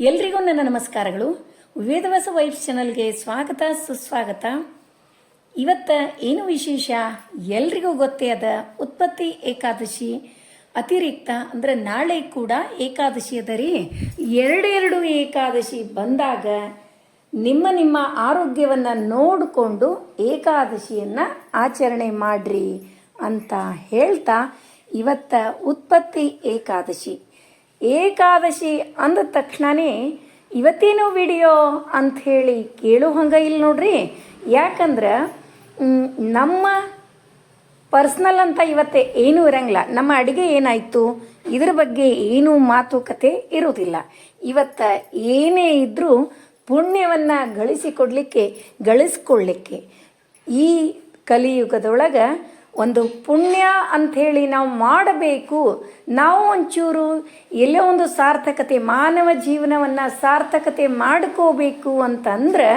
ಎಲ್ರಿಗೂ ನನ್ನ ನಮಸ್ಕಾರಗಳು. ವೇದವಾಸ ವೈಫ್ ಚಾನಲ್ಗೆ ಸ್ವಾಗತ, ಸುಸ್ವಾಗತ. ಇವತ್ತ ಏನು ವಿಶೇಷ? ಎಲ್ರಿಗೂ ಗೊತ್ತೇ ಅದ ಉತ್ಪತ್ತಿ ಏಕಾದಶಿ. ಅತಿರಿಕ್ತ ಅಂದ್ರೆ ನಾಳೆ ಕೂಡ ಏಕಾದಶಿ ಅದ ರೀ. ಎರಡೆರಡು ಏಕಾದಶಿ ಬಂದಾಗ ನಿಮ್ಮ ನಿಮ್ಮ ಆರೋಗ್ಯವನ್ನು ನೋಡಿಕೊಂಡು ಏಕಾದಶಿಯನ್ನು ಆಚರಣೆ ಮಾಡ್ರಿ ಅಂತ ಹೇಳ್ತಾ ಇವತ್ತ ಉತ್ಪತ್ತಿ ಏಕಾದಶಿ. ಏಕಾದಶಿ ಅಂದ ತಕ್ಷಣನೇ, ಇವತ್ತೇನು ವಿಡಿಯೋ? ಅಂತ ಹೇಳಿ ಕೇಳೋ ಹಂಗ ಇಲ್ಲ ನೋಡ್ರಿ. ಯಾಕಂದ್ರೆ ನಮ್ಮ ಪರ್ಸ್ನಲ್ ಅಂತ ಇವತ್ತೆ ಏನೂ ಇರಂಗಿಲ್ಲ. ನಮ್ಮ ಅಡುಗೆ ಏನಾಯಿತು? ಇದ್ರ ಬಗ್ಗೆ ಏನೂ ಮಾತುಕತೆ ಇರೋದಿಲ್ಲ. ಇವತ್ತ ಏನೇ ಇದ್ದರೂ ಪುಣ್ಯವನ್ನು ಗಳಿಸಿಕೊಡ್ಲಿಕ್ಕೆ ಗಳಿಸ್ಕೊಳ್ಳಿಕ್ಕೆ ಈ ಕಲಿಯುಗದೊಳಗೆ ಒಂದು ಪುಣ್ಯ ಅಂಥೇಳಿ ನಾವು ಮಾಡಬೇಕು, ನಾವು ಒಂಚೂರು ಎಲ್ಲೋ ಒಂದು ಸಾರ್ಥಕತೆ, ಮಾನವ ಜೀವನವನ್ನು ಸಾರ್ಥಕತೆ ಮಾಡ್ಕೋಬೇಕು ಅಂತಂದ್ರೆ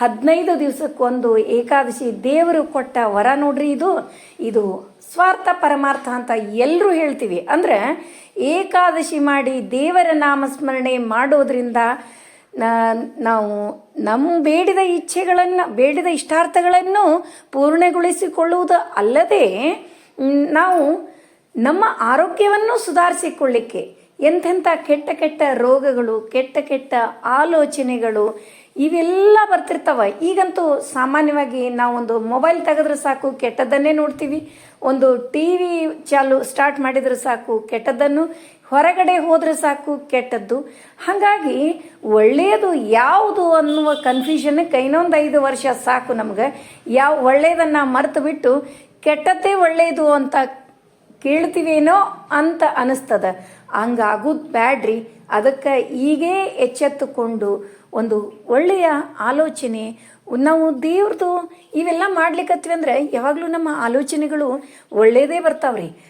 ಹದಿನೈದು ದಿವಸಕ್ಕೊಂದು ಏಕಾದಶಿ ದೇವರು ಕೊಟ್ಟ ವರ ನೋಡ್ರಿ ಇದು ಇದು ಸ್ವಾರ್ಥ ಪರಮಾರ್ಥ ಅಂತ ಎಲ್ಲರೂ ಹೇಳ್ತೀವಿ. ಅಂದ್ರೆ ಏಕಾದಶಿ ಮಾಡಿ ದೇವರ ನಾಮಸ್ಮರಣೆ ಮಾಡೋದ್ರಿಂದ ನಾವು ನಮ್ಮ ಬೇಡಿದ ಇಚ್ಛೆಗಳನ್ನು, ಬೇಡಿದ ಇಷ್ಟಾರ್ಥಗಳನ್ನು ಪೂರ್ಣಗೊಳಿಸಿಕೊಳ್ಳುವುದು ಅಲ್ಲದೆ ನಾವು ನಮ್ಮ ಆರೋಗ್ಯವನ್ನು ಸುಧಾರಿಸಿಕೊಳ್ಳಿಕ್ಕೆ ಎಂಥೆಂಥ ಕೆಟ್ಟ ಕೆಟ್ಟ ರೋಗಗಳು, ಕೆಟ್ಟ ಕೆಟ್ಟ ಆಲೋಚನೆಗಳು ಇವೆಲ್ಲ ಬರ್ತಿರ್ತಾವ. ಈಗಂತೂ ಸಾಮಾನ್ಯವಾಗಿ ನಾವೊಂದು ಮೊಬೈಲ್ ತೆಗೆದ್ರೆ ಸಾಕು, ಕೆಟ್ಟದ್ದನ್ನೇ ನೋಡ್ತೀವಿ. ಒಂದು ಟಿ ವಿ ಚಾಲು ಸ್ಟಾರ್ಟ್ ಮಾಡಿದ್ರೆ ಸಾಕು, ಕೆಟ್ಟದ್ದನ್ನು ಹೊರಗಡೆ ಹೋದರೆ ಸಾಕು ಕೆಟ್ಟದ್ದು. ಹಾಗಾಗಿ ಒಳ್ಳೆಯದು ಯಾವುದು ಅನ್ನುವ ಕನ್ಫ್ಯೂಷನ್ ಇನ್ನೊಂದು ಐದು ವರ್ಷ ಸಾಕು ನಮ್ಗೆ. ಯಾವ ಒಳ್ಳೆಯದನ್ನು ಮರೆತು ಬಿಟ್ಟು ಕೆಟ್ಟದ್ದೇ ಒಳ್ಳೆಯದು ಅಂತ ಕೇಳ್ತೀವೇನೋ ಅಂತ ಅನಿಸ್ತದ. ಹಂಗಾಗೋದು ಬ್ಯಾಡ್ರಿ. ಅದಕ್ಕೆ ಈಗೇ ಎಚ್ಚೆತ್ತುಕೊಂಡು ಒಂದು ಒಳ್ಳೆಯ ಆಲೋಚನೆ. ನಾವು ದೇವ್ರದ್ದು ಇವೆಲ್ಲ ಮಾಡ್ಲಿಕ್ಕತ್ವಿ ಅಂದ್ರೆ ಯಾವಾಗಲೂ ನಮ್ಮ ಆಲೋಚನೆಗಳು ಒಳ್ಳೆಯದೇ ಬರ್ತಾವ್ರಿ.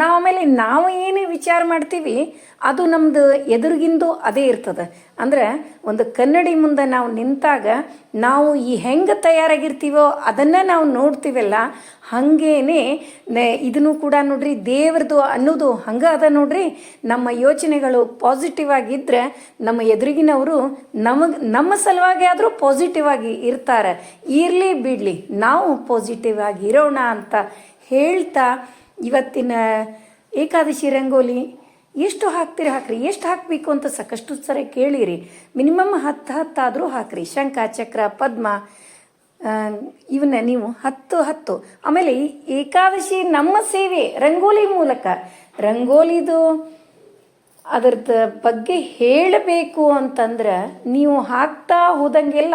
ನಾವು ಆಮೇಲೆ ನಾವು ಏನು ವಿಚಾರ ಮಾಡ್ತೀವಿ, ಅದು ನಮ್ಮದು ಎದುರಿಗಿಂದು ಅದೇ ಇರ್ತದೆ. ಅಂದ್ರೆ ಒಂದು ಕನ್ನಡಿ ಮುಂದೆ ನಾವು ನಿಂತಾಗ ನಾವು ಈ ಹೆಂಗೆ ತಯಾರಾಗಿರ್ತೀವೋ ಅದನ್ನು ನಾವು ನೋಡ್ತೀವಲ್ಲ, ಹಾಗೇನೆ ಇದನ್ನು ಕೂಡ ನೋಡ್ರಿ ದೇವ್ರದ್ದು ಅನ್ನೋದು ಹಂಗೆ ಅದ ನೋಡ್ರಿ. ನಮ್ಮ ಯೋಚನೆಗಳು ಪಾಸಿಟಿವ್ ಆಗಿದ್ದರೆ ನಮ್ಮ ಎದುರಿಗಿನವರು ನಮಗೆ, ನಮ್ಮ ಸಲುವಾಗಿ ಆದರೂ ಪಾಸಿಟಿವ್ ಆಗಿ ಇರ್ತಾರೆ. ಇರಲಿ ಬಿಡಲಿ, ನಾವು ಪಾಸಿಟಿವ್ ಆಗಿ ಇರೋಣ ಅಂತ ಹೇಳ್ತಾ ಇವತ್ತಿನ ಏಕಾದಶಿ ರಂಗೋಲಿ ಎಷ್ಟು ಹಾಕ್ತೀರಿ, ಹಾಕ್ರಿ, ಎಷ್ಟು ಹಾಕಬೇಕು ಅಂತ ಸಾಕಷ್ಟು ಸರಿ ಕೇಳಿರಿ. ಮಿನಿಮಮ್ ಹತ್ತು ಹತ್ತಾದರೂ ಹಾಕ್ರಿ. ಶಂಖ, ಚಕ್ರ, ಪದ್ಮ ಇವನ್ನ ನೀವು ಹತ್ತು ಹತ್ತು. ಆಮೇಲೆ ಏಕಾದಶಿ ನಮ್ಮ ಸೇವೆ ರಂಗೋಲಿ ಮೂಲಕ. ರಂಗೋಲಿದು ಅದರದ ಬಗ್ಗೆ ಹೇಳಬೇಕು ಅಂತಂದ್ರೆ ನೀವು ಹಾಕ್ತಾ ಹೋದಂಗೆಲ್ಲ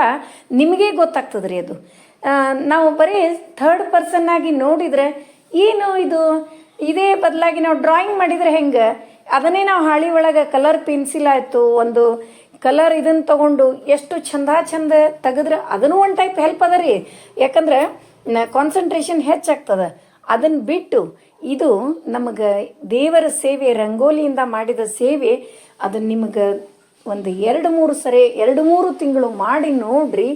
ನಿಮಗೆ ಗೊತ್ತಾಗ್ತದೆ ರೀ ಅದು ನಾವು ಬರೀ ಥರ್ಡ್ ಪರ್ಸನ್ ಆಗಿ ನೋಡಿದರೆ ಏನು ಇದು? ಇದೇ ಬದಲಾಗಿ ನಾವು ಡ್ರಾಯಿಂಗ್ ಮಾಡಿದರೆ ಹೆಂಗೆ? ಅದನ್ನೇ ನಾವು ಹಾಳಿ ಒಳಗೆ ಕಲರ್ ಪೆನ್ಸಿಲ್ ಆಯಿತು, ಒಂದು ಕಲರ್ ಇದನ್ನು ತಗೊಂಡು ಎಷ್ಟು ಚಂದ ಚಂದ ತೆಗೆದ್ರೆ ಅದನ್ನು ಒಂದು ಟೈಪ್ ಹೆಲ್ಪ್ ಅದ ರೀ. ಯಾಕಂದ್ರೆ ಕಾನ್ಸಂಟ್ರೇಷನ್ ಹೆಚ್ಚಾಗ್ತದೆ ಅದನ್ನು ಬಿಟ್ಟು ಇದು ನಮಗೆ ದೇವರ ಸೇವೆ, ರಂಗೋಲಿಯಿಂದ ಮಾಡಿದ ಸೇವೆ ಅದು ನಿಮಗೆ ಒಂದು ಎರಡು ಮೂರು ಸರಿ, ಎರಡು ಮೂರು ತಿಂಗಳು ಮಾಡಿ ನೋಡ್ರಿ.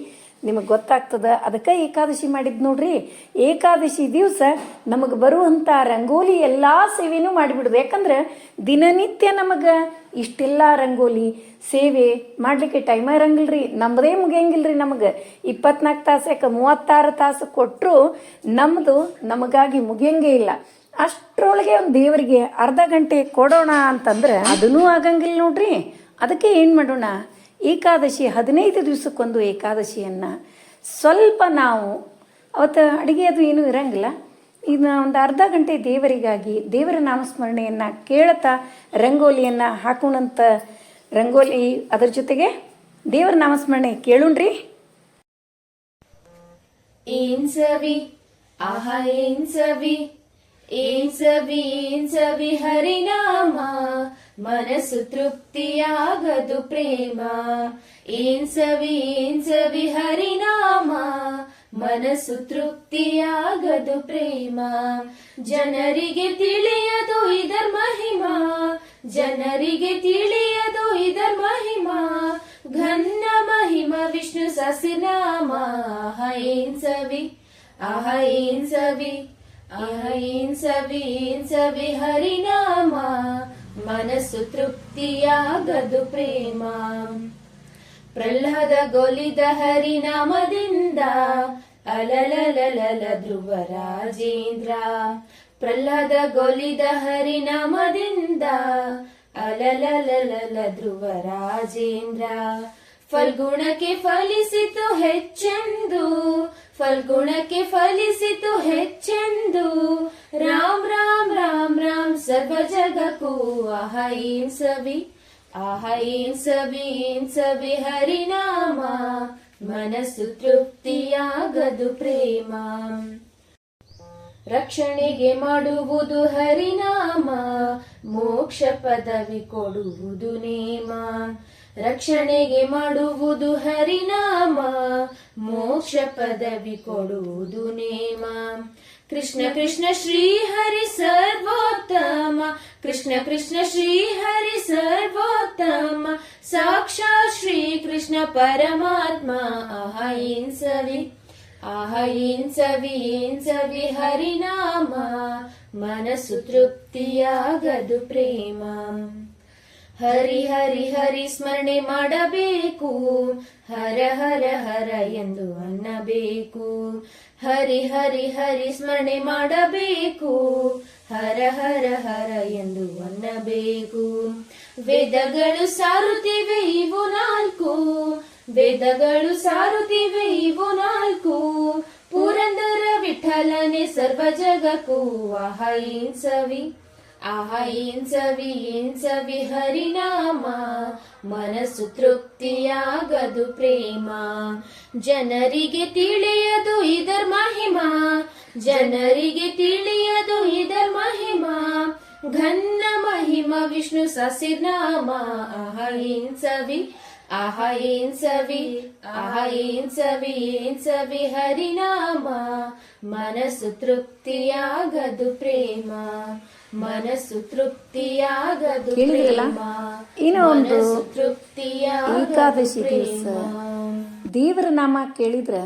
ನಿಮಗೆ ಗೊತ್ತಾಗ್ತದ? ಅದಕ್ಕೆ ಏಕಾದಶಿ ಮಾಡಿದ್ ನೋಡ್ರಿ. ಏಕಾದಶಿ ದಿವಸ ನಮಗೆ ಬರುವಂಥ ರಂಗೋಲಿ ಎಲ್ಲ ಸೇವೆನೂ ಮಾಡಿಬಿಡುದು. ಯಾಕಂದ್ರೆ ದಿನನಿತ್ಯ ನಮಗೆ ಇಷ್ಟೆಲ್ಲ ರಂಗೋಲಿ. ಸೇವೆ ಮಾಡಲಿಕ್ಕೆ ಟೈಮ ಇರಂಗಿಲ್ರಿ. ನಮ್ಮದೇ ಮುಗಿಯಂಗಿಲ್ರಿ ನಮಗೆ. ಇಪ್ಪತ್ನಾಲ್ಕು ತಾಸಕ್ಕೆ ಮೂವತ್ತಾರು ತಾಸು ಕೊಟ್ಟರು ನಮ್ಮದು ನಮಗಾಗಿ ಮುಗಿಯಂಗೇ ಇಲ್ಲ. ಅಷ್ಟರೊಳಗೆ ಒಂದು ದೇವರಿಗೆ ಅರ್ಧ ಗಂಟೆ ಕೊಡೋಣ ಅಂತಂದ್ರೆ ಅದನ್ನೂ ಆಗಂಗಿಲ್ಲ ನೋಡ್ರಿ. ಅದಕ್ಕೆ ಏನು ಮಾಡೋಣ? ಏಕಾದಶಿ ಹದಿನೈದು ದಿವಸಕ್ಕೊಂದು ಏಕಾದಶಿಯನ್ನು ಸ್ವಲ್ಪ ನಾವು, ಅವತ್ತು ಅಡುಗೆ ಅದು ಏನೂ ಇರಂಗಿಲ್ಲ. ಇನ್ನು ಒಂದು ಅರ್ಧ ಗಂಟೆ ದೇವರಿಗಾಗಿ ದೇವರ ನಾಮಸ್ಮರಣೆಯನ್ನು ಕೇಳ್ತಾ ರಂಗೋಲಿಯನ್ನು ಹಾಕೋಣಂತ ರಂಗೋಲಿ ಅದರ ಜೊತೆಗೆ ದೇವರ ನಾಮಸ್ಮರಣೆ ಕೇಳುಣ್ರಿ. ಏನ್ ಸವಿ ಆಹ ಏನ್ ಸವಿ ಏನ್ ಸವಿ ಏನ್ ಸವಿ ಹರಿನಾಮ? ಮನಸ್ಸು ತೃಪ್ತಿಯಾಗದು ಪ್ರೇಮ. ಏನ್ ಸವಿ ಏನ್ ಸವಿ ಹರಿನಾಮ ಮನಸ್ಸು ತೃಪ್ತಿಯಾಗದು ಪ್ರೇಮ. ಜನರಿಗೆ ತಿಳಿಯದು ಇದರ ಮಹಿಮಾ. ಜನರಿಗೆ ತಿಳಿಯದು ಇದರ ಮಹಿಮಾ. ಘನ್ನ ಮಹಿಮ ವಿಷ್ಣು ಸಸಿನಾಮ ಆಹ ಏನ್ ಸವಿ ಆಹ ಏನ್ ಸವಿ ಆಹ ಏನ್ ಸವಿ ಏನ್ ಸವಿ ಹರಿನಾಮ. ಮನಸ್ಸು ತೃಪ್ತಿಯಾಗದು ಪ್ರೇಮ. ಪ್ರಹ್ಲಾದ ಗೊಲಿದ ಹರಿನಾಮದಿಂದ ಅಲಲಲಲಲ ಧ್ರುವ ರಾಜೇಂದ್ರ ಪ್ರಹ್ಲಾದ ಗೊಲಿದ ಹರಿನಾಮದಿಂದ ಅಲಲಲಲಲ ಧ್ರುವ ರಾಜೇಂದ್ರ ಫಲ್ಗುಣಕ್ಕೆ ಫಲಿಸಿತು ಹೆಚ್ಚೆಂದು ಫಲ್ಗುಣಕ್ಕೆ ಫಲಿಸಿತು ಹೆಚ್ಚೆಂದು ರಾಮ್ ರಾಮ್ ರಾಮ್ ರಾಮ್ ಸರ್ವ ಜಗಕ್ಕೂ ಅಹೈಂ ಸವಿ ಅಹೈಂ ಸವಿ ಸವಿ ಹರಿನಾಮ ಮನಸ್ಸು ತೃಪ್ತಿಯಾಗದು ಪ್ರೇಮ ರಕ್ಷಣೆಗೆ ಮಾಡುವುದು ಹರಿನಾಮ, ಮೋಕ್ಷ ಪದವಿ ಕೊಡುವುದು ನೇಮ. ರಕ್ಷಣೆಗೆ ಮಾಡುವುದು ಹರಿನಾಮ, ಮೋಕ್ಷ ಪದವಿ ಕೊಡುವುದು ನೇಮ. ಕೃಷ್ಣ ಕೃಷ್ಣ ಶ್ರೀ ಹರಿ ಸರ್ವೋತ್ತಮ, ಕೃಷ್ಣ ಕೃಷ್ಣ ಶ್ರೀ ಹರಿ ಸರ್ವೋತ್ತಮ. ಸಾಕ್ಷಾತ್ ಶ್ರೀ ಕೃಷ್ಣ ಪರಮಾತ್ಮ ಅಹೈನ್ ಸವಿ ಹರಿನಾಮ ಮನಸ್ಸು ತೃಪ್ತಿಯಾಗದು ಪ್ರೇಮ. ಹರಿ ಹರಿ ಹರಿ ಸ್ಮರಣೆ ಮಾಡಬೇಕು, ಹರ ಹರ ಹರ ಎಂದು ಅನ್ನಬೇಕು. ಹರಿ ಹರಿ ಹರಿ ಸ್ಮರಣೆ ಮಾಡಬೇಕು, ಹರ ಹರ ಹರ ಎಂದು ಅನ್ನಬೇಕು. ವೇದಗಳು ಸಾರುತ್ತಿವೆ ಇವು ನಾಲ್ಕು ವೇದಗಳು ಸಾರುತ್ತಿವೆ ಇವು ನಾಲ್ಕು. ಪುರಂದರ ವಿಠಲನೆ ಸರ್ವ ಜಗಕ್ಕೂ. ಅಹೈನ್ ಸವಿ ಅಹೈನ್ ಸವಿ ಸವಿ ಹರಿನಾಮ. ಮನಸ್ಸು ತೃಪ್ತಿಯಾಗದು ಪ್ರೇಮ. ಜನರಿಗೆ ತಿಳಿಯದು ಇದರ ಮಹಿಮಾ. ಜನರಿಗೆ ತಿಳಿಯದು ಇದರ ಮಹಿಮಾ. ಘನ್ನ ಮಹಿಮ ವಿಷ್ಣು ಸಸಿರ್ನಾಮ. ಅಹೈನ್ ಸವಿ ಅಹೈನ್ ಸವಿ ಅಹೈನ್ ಸವಿ ಸವಿ ಹರಿನಾಮ. ಮನಸ್ಸು ತೃಪ್ತಿಯಾಗದು ಪ್ರೇಮ. ಮನಸ್ಸು ತೃಪ್ತಿಯಾಗದು? ಪ್ರೇಮ. ಮನಸ್ಸು ತೃಪ್ತಿಯಾಗದು ಏಕಾದಶಿ ದಿವಸ. ಪ್ರೇಮ ದೇವರ ನಾಮ ಕೇಳಿದ್ರೆ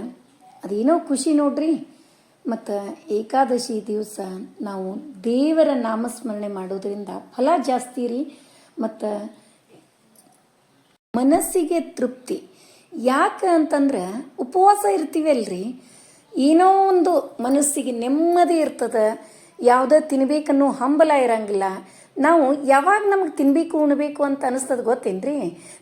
ಅದೇನೋ ಖುಷಿ ನೋಡ್ರಿ. ಮತ್ತು ಏಕಾದಶಿ ದಿವಸ ನಾವು ದೇವರ ನಾಮಸ್ಮರಣೆ ಮಾಡೋದ್ರಿಂದ ಫಲ ಜಾಸ್ತಿ ರೀ. ಮತ್ತು ಮನಸ್ಸಿಗೆ ತೃಪ್ತಿ. ಯಾಕೆ ಅಂತಂದ್ರೆ ಉಪವಾಸ ಇರ್ತೀವಲ್ರಿ? ಏನೋ ಒಂದು ಮನಸ್ಸಿಗೆ ನೆಮ್ಮದಿ ಇರ್ತದ. ಯಾವುದೋ ತಿನ್ಬೇಕನ್ನೋ ಹಂಬಲ ಇರಂಗಿಲ್ಲ. ನಾವು ಯಾವಾಗ ನಮಗೆ ತಿನ್ನಬೇಕು ಉಣಬೇಕು ಅಂತ ಅನಿಸ್ತದ ಗೊತ್ತೇನ್ರಿ?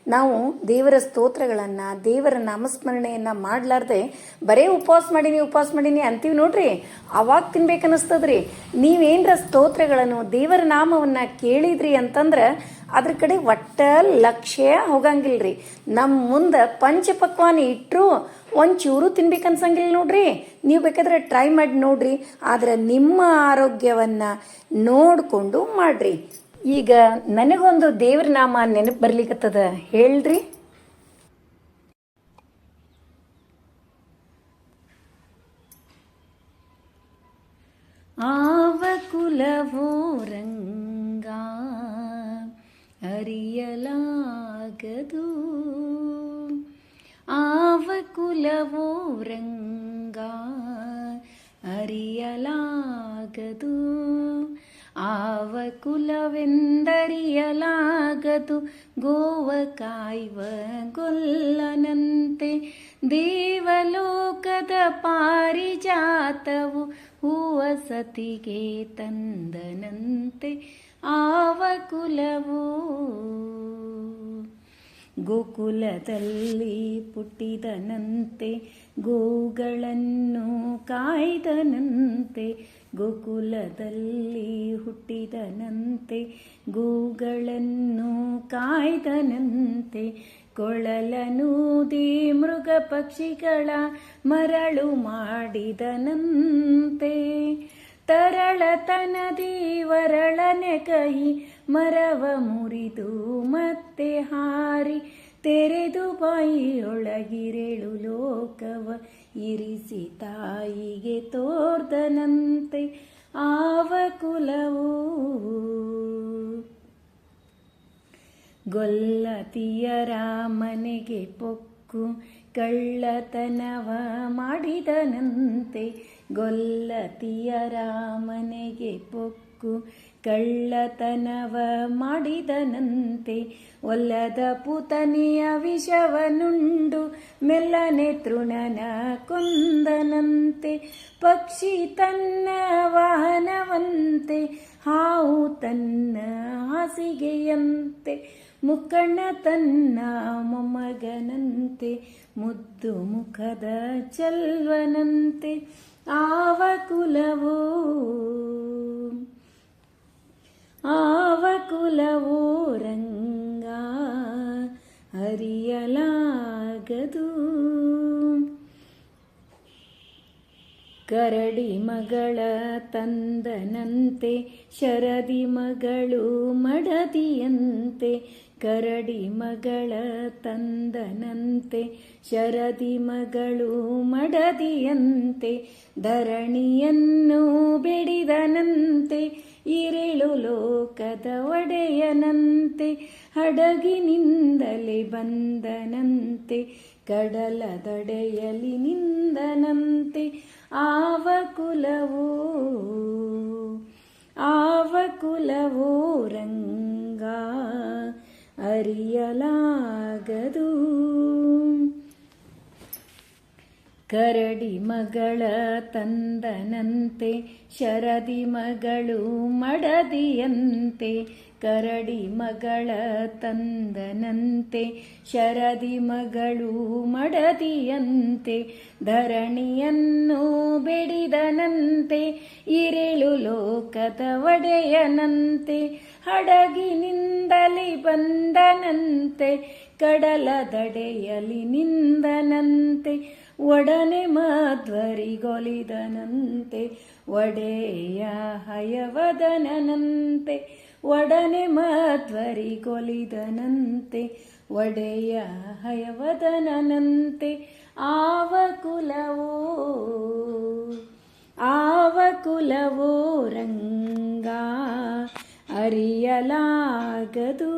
ನಾವು ದೇವರ ಸ್ತೋತ್ರಗಳನ್ನು, ದೇವರ ನಾಮಸ್ಮರಣೆಯನ್ನು ಮಾಡಲಾರ್ದೆ ಬರೇ ಉಪವಾಸ ಮಾಡೀನಿ ಉಪವಾಸ ಮಾಡೀನಿ ಅಂತೀವಿ ನೋಡ್ರಿ? ಅವಾಗ ತಿನ್ಬೇಕು ಅನಿಸ್ತದ್ರಿ ನೀವೇನ್ರ ಸ್ತೋತ್ರಗಳನ್ನು ದೇವರ ನಾಮವನ್ನು ಕೇಳಿದ್ರಿ ಅಂತಂದ್ರೆ ಅದ್ರ ಕಡೆ ಒಟ್ಟ ಲಕ್ಷ್ಯ ಹೋಗಂಗಿಲ್ರಿ. ನಮ್ಮ ಮುಂದೆ ಪಂಚಪಕ್ವಾನ ಇಟ್ಟರು ಒಂಚೂರು ತಿನ್ಬೇಕು ಅನ್ಸಂಗಿಲ್ಲ ನೋಡ್ರಿ. ನೀವು ಬೇಕಾದ್ರೆ ಟ್ರೈ ಮಾಡಿ ನೋಡ್ರಿ. ಆದ್ರೆ ನಿಮ್ಮ ಆರೋಗ್ಯವನ್ನು ನೋಡಿಕೊಂಡು ಮಾಡ್ರಿ. ಈಗ ನನಗೊಂದು ದೇವ್ರ ನಾಮ ನೆನಪು ಬರ್ಲಿಕ್ಕತ್ತದ ಹೇಳ್ರಿ. ಆವ ಕುಲವೋ ದೇವಲೋಕದ ಪಾರಿಜಾತವು ಹೂವ ಸತಿಗೆ ತಂದನಂತೆ ಆವ ಕುಲವು ಗೋಕುಲದಲ್ಲಿ ಪುಟ್ಟಿದನಂತೆ, ಗೋಗಳನ್ನು ಕಾಯ್ದನಂತೆ, ಗೋಕುಲದಲ್ಲಿ ಹುಟ್ಟಿದನಂತೆ, ಗೋಗಳನ್ನು ಕಾಯ್ದನಂತೆ ಕೊಳಲನೂದಿ ಮೃಗ ಪಕ್ಷಿಗಳ ಮರಳು ಮಾಡಿದನಂತೆ ತರಳತನದಿ ವರಳನೆ ಕೈ ಮರವ ಮುರಿದು ಮತ್ತೆ ಹಾರಿ ತೆರೆದು ಬಾಯಿಯೊಳಗಿರೆಳು ಲೋಕವ ಇರಿಸಿ ತಾಯಿಗೆ ತೋರ್ದನಂತೆ ಆವ ಕುಲವು ಗೊಲ್ಲತಿಯರ ಮನೆಗೆ ಪೊಕ್ಕು ಕಳ್ಳತನವ ಮಾಡಿದನಂತೆ. ಗೊಲ್ಲತಿಯರ ಮನೆಗೆ ಪೊಕ್ಕು ಕಳ್ಳತನವ ಮಾಡಿದನಂತೆ. ಒಲ್ಲದ ಪುತನೆಯ ವಿಷವನುಂಡು ಮೆಲ್ಲನೆ ತೃಣನ ಕೊಂದನಂತೆ. ಪಕ್ಷಿ ತನ್ನ ವಾಹನವಂತೆ ಹಾವು ತನ್ನ ಹಾಸಿಗೆಯಂತೆ. ಮುಕ್ಕಣ್ಣ ತನ್ನ ಮೊಮ್ಮಗನಂತೆ, ಮುದ್ದು ಮುಖದ ಚಲ್ವನಂತೆ, ಆವ ಕುಲವೋ? ಆವ ಕುಲವೋ ರಂಗ ಹರಿಯಲಾಗದು ಕರಡಿ ಮಗಳ ತಂದನಂತೆ, ಶರದಿ ಮಗಳು ಮಡದಿಯಂತೆ ಕರಡಿ ಮಗಳ ತಂದನಂತೆ, ಶರದಿ ಮಗಳು ಮಡದಿಯಂತೆ, ಧರಣಿಯನ್ನು ಬಿಡಿದನಂತೆ ಇರಿಳು ಲೋಕದ ಒಡೆಯನಂತೆ, ಹಡಗಿನಿಂದಲೇ ಬಂದನಂತೆ ಕಡಲ ದಡೆಯಲಿ ನಿಂದನಂತೆ ಆವ ಕುಲವೋ ಕರಡಿ ಮಗಳ ತಂದನಂತೆ, ಶರದಿ ಮಗಳು ಮಡದಿಯಂತೆ, ಕರಡಿ ಮಗಳ ತಂದನಂತೆ, ಶರದಿ ಮಗಳು ಮಡದಿಯಂತೆ, ಧರಣಿಯನ್ನು ಬೆಡಿದನಂತೆ ಇರಿಳು ಲೋಕದ ಒಡೆಯನಂತೆ, ಹಡಗಿನಿಂದಲಿ ಬಂದನಂತೆ, ಕಡಲದಡೆಯಲಿ ನಿಂದನಂತೆ ಒಡನೆ ಮಾಧ್ವರಿಗೊಲಿದನಂತೆ ಒಡೆಯ ಹಯವದನಂತೆ ಒಡನೆ ಮಾಧ್ವರಿಗೊಲಿದನಂತೆ ಒಡೆಯ ಹಯವದನಂತೆ ಆವ ಕುಲವೋ ಆವ ಕುಲವೋ ರಂಗ ಅರಿಯಲಾಗದು.